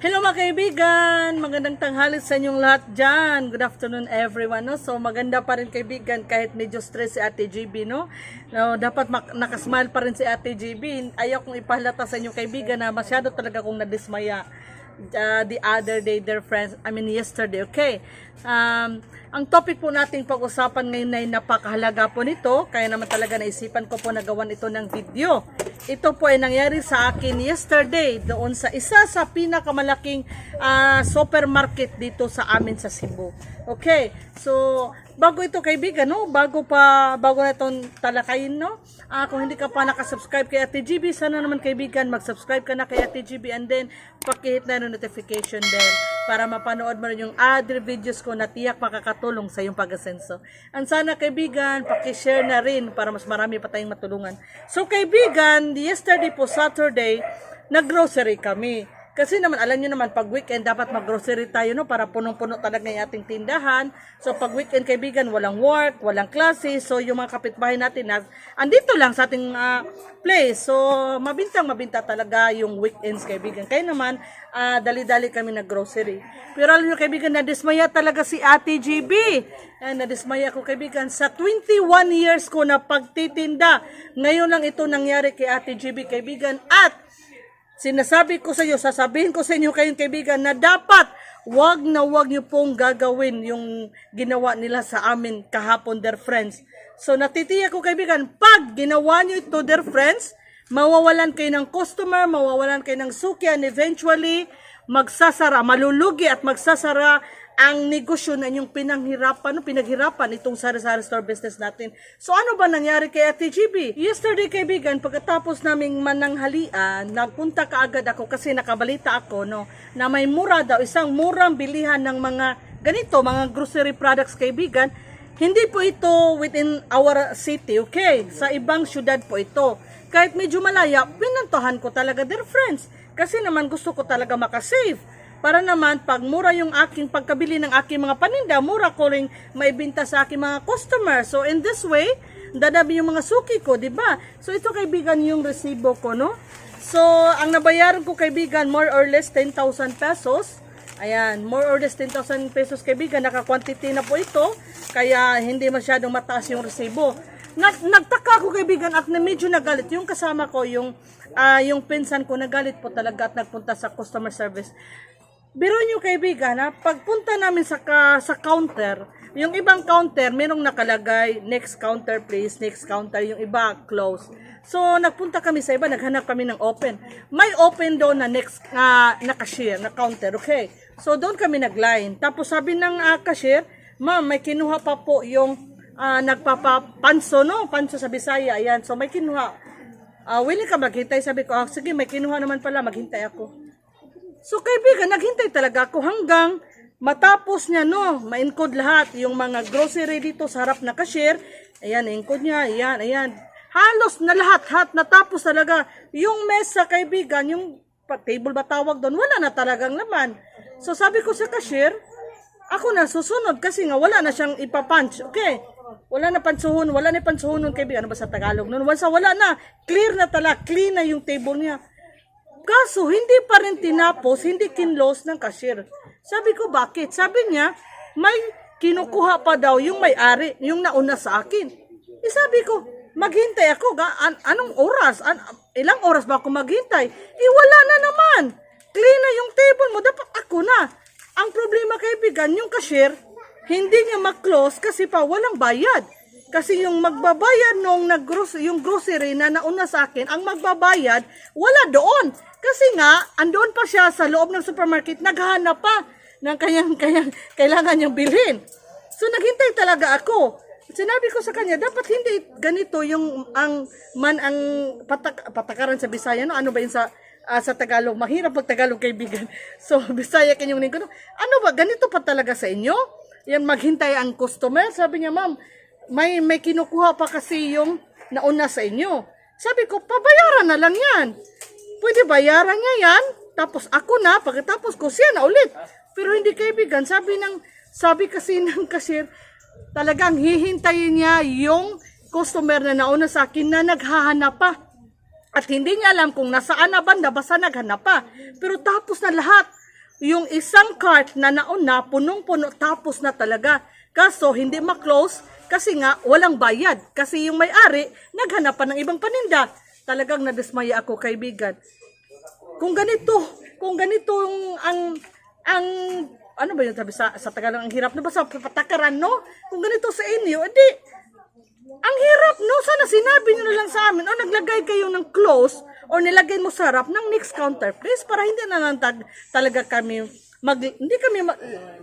Hello mga kaibigan! Magandang tanghali sa inyong lahat dyan. Good afternoon everyone. No? So maganda pa rin kaibigan kahit medyo stress si Ate GB. No? No, dapat nakasmile pa rin si Ate GB. Ayaw kong ipahalata sa inyong kaibigan na masyado talaga kong nadismaya uh, the other day, dear friends. I mean yesterday, okay? Um, ang topic po nating pag-usapan ngayon ay napakahalaga po nito. Kaya naman talaga naisipan ko po na gawan ito ng video. Ito po ay nangyari sa akin yesterday doon sa isa sa pinakamalaking ah, supermarket dito sa amin sa Cebu. Okay, so bago ito kaibigan, no? bago pa, bago na itong talakayin, no? Ah, kung hindi ka pa nakasubscribe kay Ate GB, sana naman kaibigan, mag-subscribe ka na kay Ate GB and then pakihit na yung notification bell para mapanood mo rin yung other videos ko na tiyak makakatulong sa iyong pag-asenso. And sana kaibigan, pakishare na rin para mas marami pa tayong matulungan. So kaibigan, yesterday po Saturday, nag-grocery kami. Kasi naman, alam nyo naman, pag weekend, dapat mag-grocery tayo, no? Para punong-puno talaga yung ating tindahan. So, pag weekend, kaibigan, walang work, walang klase. So, yung mga kapitbahay natin, na, andito lang sa ating ah, place. So, mabintang mabinta talaga yung weekends, kaibigan. Kaya naman, ah, dali-dali kami nag-grocery. Pero alam nyo, kaibigan, nadismaya talaga si Ate GB. Ay, nadismaya ko, kaibigan. Sa 21 years ko na pagtitinda, ngayon lang ito nangyari kay Ate GB, kaibigan. At, Sinasabi ko sa iyo, sasabihin ko sa inyo kayong kaibigan na dapat wag na wag niyo pong gagawin yung ginawa nila sa amin kahapon, dear friends. So natitiyak ko kaibigan, pag ginawa niyo ito, dear friends, mawawalan kayo ng customer, mawawalan kayo ng suki, and eventually, magsasara, malulugi at magsasara ang negosyo na inyong pinanghirapan, pinaghirapan itong sari-sari store business natin. So ano ba nangyari kay Ate GB? Yesterday kaibigan, pagkatapos naming mananghalian, nagpunta kaagad ako kasi nakabalita ako no, na may mura daw, isang murang bilihan ng mga ganito, mga grocery products kaibigan. Hindi po ito within our city, okay? Sa ibang syudad po ito. Kahit medyo malaya, pinantohan ko talaga, dear friends. Kasi naman gusto ko talaga makasave. Para naman, pag mura yung aking pagkabili ng aking mga paninda, mura ko rin maibinta sa aking mga customer. So, in this way, dadabi yung mga suki ko, di ba? So, ito kaibigan yung resibo ko, no? So, ang nabayaran ko kaibigan, more or less 10,000 pesos. Ayan, more or less 10,000 pesos kaibigan, naka-quantity na po ito. Kaya, hindi masyadong mataas yung resibo. Nag, nagtaka ako kaibigan at medyo nagalit yung kasama ko, yung, ah, yung pinsan ko, nagalit po talaga at nagpunta sa customer service. Biro nyo kaibigan ha, pagpunta namin sa, ka, sa counter, yung ibang counter, merong nakalagay, next counter please, next counter, yung iba close. So, nagpunta kami sa iba, naghanap kami ng open. May open doon na next, na na cashier, na counter, okay? So, doon kami nagline. Tapos sabi ng ah, cashier, ma'am, may kinuha pa po yung ah, nagpapapanso, no? Panso sa Bisaya, ayan. So, may kinuha. Ah, willing ka maghintay? Sabi ko, ah, sige, may kinuha naman pala, maghintay ako. So kaibigan, naghintay talaga ako hanggang matapos niya, no, ma-encode lahat, yung mga grocery dito sa harap na cashier, ayan, encode niya, ayan, ayan, halos na lahat, hat, natapos talaga, yung mesa, kaibigan, yung table ba tawag doon, wala na talagang laman. So sabi ko sa cashier, ako na susunod kasi nga wala na siyang ipapunch. Okay. Wala na pansuhon, wala na pansuhon nun kaibigan. Ano ba sa Tagalog nun? Once wala na, clear na talaga, clean na yung table niya. Kaso, hindi pa rin tinapos, hindi kinlos ng cashier. Sabi ko, bakit? Sabi niya, may kinukuha pa daw yung may-ari, yung nauna sa akin. Eh sabi ko, maghintay ako, ga, an- anong oras? An- ilang oras ba ako maghintay? Eh wala na naman. Clean na yung table mo, dapat ako na. Ang problema kaibigan, yung cashier, hindi niya mag-close kasi pa walang bayad. Kasi yung magbabayad nung nag yung grocery na nauna sa akin, ang magbabayad, wala doon. Kasi nga, andoon pa siya sa loob ng supermarket, naghahanap pa ng kanyang, kanyang kailangan niyang bilhin. So naghintay talaga ako. Sinabi ko sa kanya, dapat hindi ganito yung ang man ang patak, patakaran sa Bisaya, no? Ano ba yun sa ah, sa Tagalog? Mahirap pag Tagalog kaibigan. So Bisaya kanyang linggo. No? Ano ba ganito pa talaga sa inyo? Yan maghintay ang customer. Sabi niya, "Ma'am, may may kinukuha pa kasi yung nauna sa inyo." Sabi ko, "Pabayaran na lang 'yan." Pwede bayaran niya yan, tapos ako na, pagkatapos ko siya na ulit. Pero hindi kaibigan, sabi ng, sabi kasi ng cashier, talagang hihintayin niya yung customer na nauna sa akin na naghahanap pa. At hindi niya alam kung nasaan na banda, basta naghanap pa. Pero tapos na lahat. Yung isang cart na nauna, punong-puno, tapos na talaga. Kaso, hindi ma-close kasi nga walang bayad. Kasi yung may-ari, naghanap pa ng ibang paninda. Talagang nadismaya ako, kaibigan. Kung ganito, kung ganito yung ang ang ano ba yun sabi sa, sa Tagalog, ang hirap na ba sa patakaran, no? Kung ganito sa inyo, edi, ang hirap, no? Sana sinabi nyo na lang sa amin, o naglagay kayo ng close, o nilagay mo sa harap ng next counter, please, para hindi na lang tag, talaga kami, mag, hindi kami ma-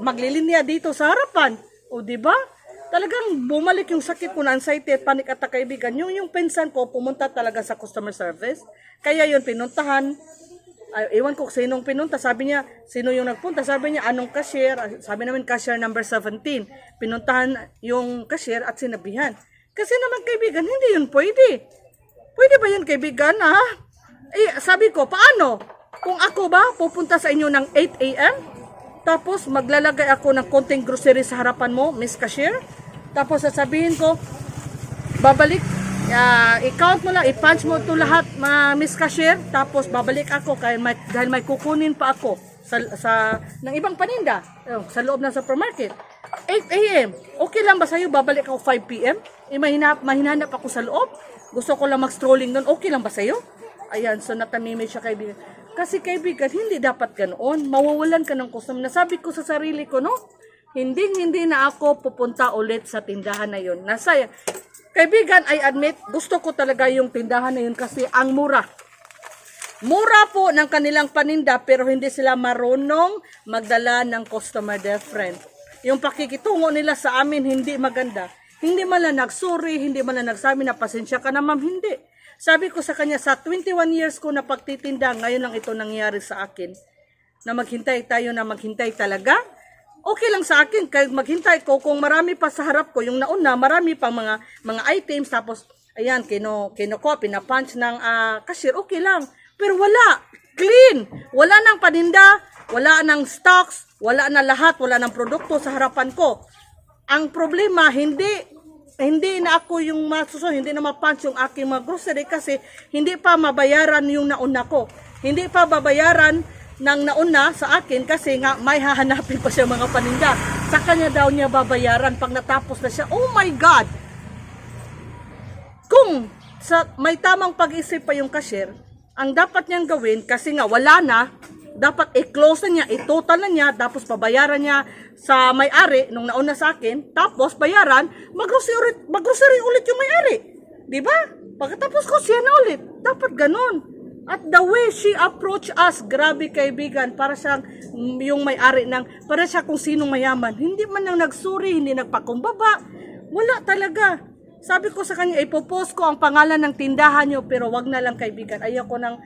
maglilinya dito sa harapan. O, di ba? Talagang bumalik yung sakit ko na anxiety at panic attack kaibigan. Yung, yung pinsan ko pumunta talaga sa customer service. Kaya yun pinuntahan, ay, ewan ko sinong pinunta. Sabi niya, sino yung nagpunta? Sabi niya, anong cashier? Sabi namin, cashier number 17. Pinuntahan yung cashier at sinabihan. Kasi naman kaibigan, hindi yun pwede. Pwede ba yun kaibigan, ha? Eh, sabi ko, paano? Kung ako ba, pupunta sa inyo ng 8 a.m., tapos maglalagay ako ng konting grocery sa harapan mo, Miss Cashier. Tapos sasabihin ko, babalik, ah, i-count mo lang, i-punch mo ito lahat, ma Miss Cashier, tapos babalik ako kaya may, dahil may kukunin pa ako sa, sa ng ibang paninda eh, sa loob ng supermarket. 8 a.m. Okay lang ba sa'yo? Babalik ako 5 p.m. Eh, mahinap, mahinanap ako sa loob. Gusto ko lang mag-strolling doon. Okay lang ba sa'yo? Ayan, so natamimik siya kaibigan. Kasi kaibigan, hindi dapat ganoon. Mawawalan ka ng customer. Nasabi ko sa sarili ko, no? Hindi, hindi na ako pupunta ulit sa tindahan na yun. Nasa, kaibigan, I admit, gusto ko talaga yung tindahan na yun kasi ang mura. Mura po ng kanilang paninda pero hindi sila marunong magdala ng customer their friend. Yung pakikitungo nila sa amin hindi maganda. Hindi man lang nagsuri, hindi man lang nagsabi na pasensya ka na ma'am, hindi. Sabi ko sa kanya, sa 21 years ko na pagtitinda, ngayon lang ito nangyari sa akin. Na maghintay tayo na maghintay talaga. Okay lang sa akin, kahit maghintay ko, kung marami pa sa harap ko, yung nauna, marami pang mga mga items, tapos, ayan, kino, kino ko, pinapunch ng ah, cashier, okay lang. Pero wala, clean. Wala nang paninda, wala nang stocks, wala na lahat, wala nang produkto sa harapan ko. Ang problema, hindi hindi na ako yung masusunod, hindi na ma-punch yung aking mga grocery kasi hindi pa mabayaran yung nauna ko. Hindi pa babayaran ng nauna sa akin kasi nga may hahanapin pa siya mga paninda. Sa kanya daw niya babayaran pag natapos na siya. Oh my God! Kung sa may tamang pag-isip pa yung cashier, ang dapat niyang gawin kasi nga wala na, dapat i-close na niya, i-total na niya, tapos pabayaran niya sa may-ari nung nauna sa akin, tapos bayaran, mag-grocery, mag-grocery ulit yung may-ari. Ba? Pagkatapos ko siya na ulit. Dapat ganun. At the way she approach us, grabe kaibigan, para siyang mm, yung may-ari ng, para siya kung sinong mayaman. Hindi man nang nagsuri, hindi nagpakumbaba. Wala talaga. Sabi ko sa kanya, ipopost ko ang pangalan ng tindahan nyo, pero wag na lang kaibigan. Ayoko nang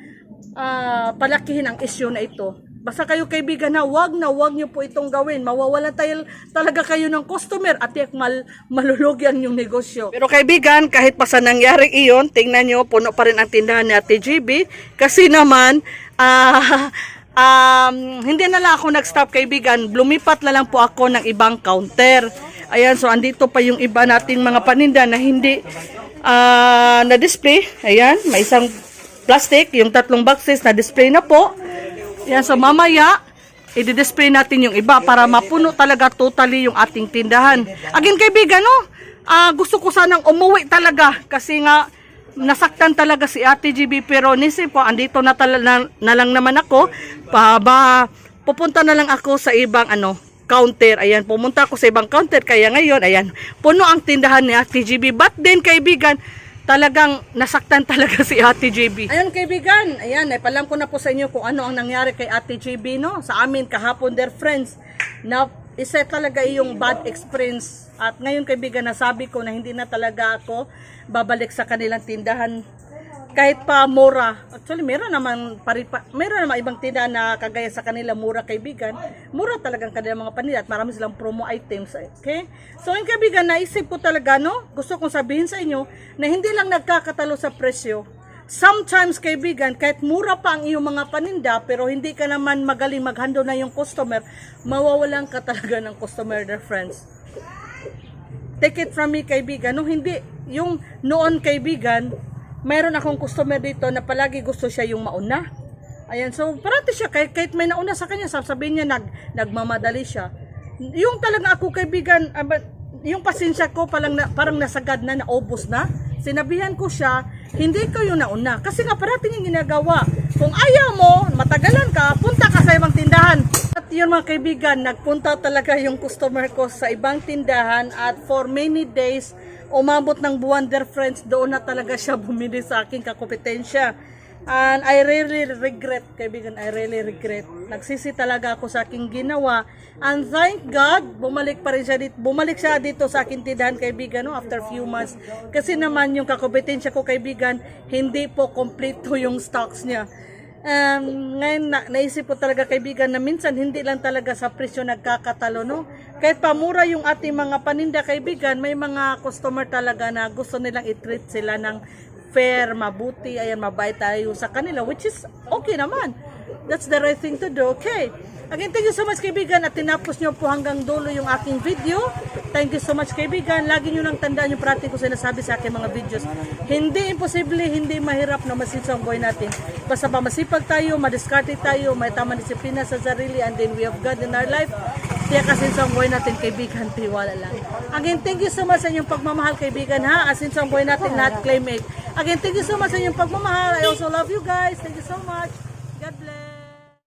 ah, palakihin ang issue na ito. Basta kayo kaibigan na wag na wag nyo po itong gawin. Mawawalan tayo talaga kayo ng customer at yak mal, malulugyan yung negosyo. Pero kaibigan, kahit pa sa nangyari iyon, tingnan nyo, puno pa rin ang tindahan ni Ate GB. Kasi naman, ah, um, hindi na lang ako nag-stop kaibigan. Lumipat na lang po ako ng ibang counter. Ayan, so andito pa yung iba nating mga paninda na hindi ah, na-display. Ayan, may isang plastic, yung tatlong boxes na display na po. Yan, so mamaya, i-display natin yung iba para mapuno talaga totally yung ating tindahan. Again, kaibigan, no? Ah, gusto ko sanang umuwi talaga kasi nga nasaktan talaga si Ate GB pero nisip po, andito na, na, na lang naman ako. Pa, ba, pupunta na lang ako sa ibang ano, counter. Ayan, pumunta ako sa ibang counter. Kaya ngayon, ayan, puno ang tindahan ni Ate GB. But then, kaibigan, talagang nasaktan talaga si Ate JB. Ayan kaibigan, ayan, ipalam ko na po sa inyo kung ano ang nangyari kay Ate JB, no? Sa amin kahapon, their friends, na isa talaga yung bad experience. At ngayon kaibigan, nasabi ko na hindi na talaga ako babalik sa kanilang tindahan kahit pa mura. Actually, meron naman paripa, meron naman ibang tindahan na kagaya sa kanila mura kaibigan. Mura talagang kanilang mga panila at marami silang promo items. Okay? So, yung kaibigan, naisip ko talaga, no? Gusto kong sabihin sa inyo na hindi lang nagkakatalo sa presyo. Sometimes, kaibigan, kahit mura pa ang iyong mga paninda, pero hindi ka naman magaling mag-handle na yung customer, mawawalan ka talaga ng customer, friends take it from me kaibigan, nung hindi, yung noon kaibigan, mayroon akong customer dito na palagi gusto siya yung mauna. Ayan, so parati siya, kahit, kahit may nauna sa kanya, sasabihin niya, nag, nagmamadali siya. Yung talaga ako kaibigan, ah, yung pasensya ko parang, na, parang nasagad na, naubos na. Sinabihan ko siya, hindi ko yung nauna. Kasi nga parati niyang ginagawa. Kung ayaw mo, matagalan ka, punta ka sa ibang tindahan. At yun mga kaibigan, nagpunta talaga yung customer ko sa ibang tindahan at for many days, umabot ng buwan, dear friends, doon na talaga siya bumili sa aking kakompetensya. And I really regret, kaibigan, I really regret. Nagsisi talaga ako sa aking ginawa. And thank God, bumalik pa rin siya dito. Bumalik siya dito sa aking tindahan, kaibigan, no, after few months. Kasi naman yung kakompetensya ko, kaibigan, hindi po kompleto yung stocks niya. Um, ngayon, na, naisip ko talaga kaibigan na minsan hindi lang talaga sa presyo nagkakatalo, no? Kahit pamura yung ating mga paninda kaibigan, may mga customer talaga na gusto nilang i-treat sila ng fair, mabuti, ayan, mabait tayo sa kanila, which is okay naman. That's the right thing to do, okay? Again, thank you so much kaibigan at tinapos nyo po hanggang dulo yung aking video. Thank you so much kaibigan. Lagi nyo lang tandaan yung parati ko sinasabi sa aking mga videos. Hindi imposible, hindi mahirap na masisa ang buhay natin. Basta pa masipag tayo, madiskarte tayo, may tamang disiplina sa sarili, and then we have God in our life. Kaya kasi sa buhay natin, kaibigan, tiwala lang. Again, thank you so much sa inyong pagmamahal, kaibigan, ha? Asin sa buhay natin, lahat claim it. Again, thank you so much sa inyong pagmamahal. I also love you guys. Thank you so much.